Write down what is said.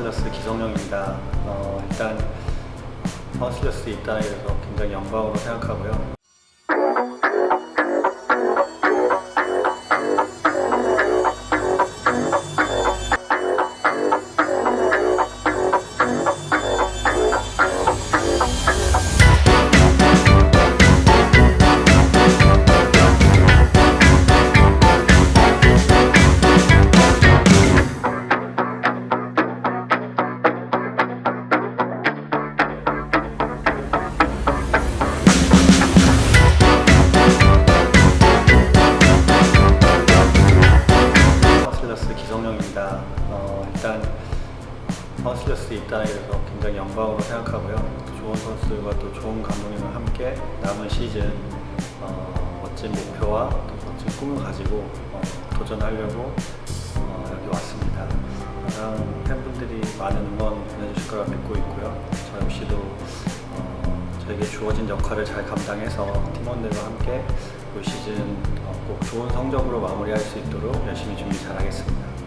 파운슬러스 기성용입니다. 어, 일단 파운슬러스 입단하게 굉장히 영광으로 생각하고요. 기성용입니다. 어, 일단 파운슬러스 입단하게 돼서 굉장히 영광으로 생각하고요. 또 좋은 선수들과 또 좋은 감독님과 함께 남은 시즌 어, 멋진 목표와 또 멋진 꿈을 가지고 어, 도전하려고 어, 여기 왔습니다. 항상 팬분들이 많은 응원 보내주실 거라 믿고 있고요. 저 역시도 어, 저에게 주어진 역할을 잘 감당해서 팀원들과 함께 올 시즌 어, 꼭 좋은 성적으로 마무리할 수 있도록 열심히 준비 잘하겠습니다.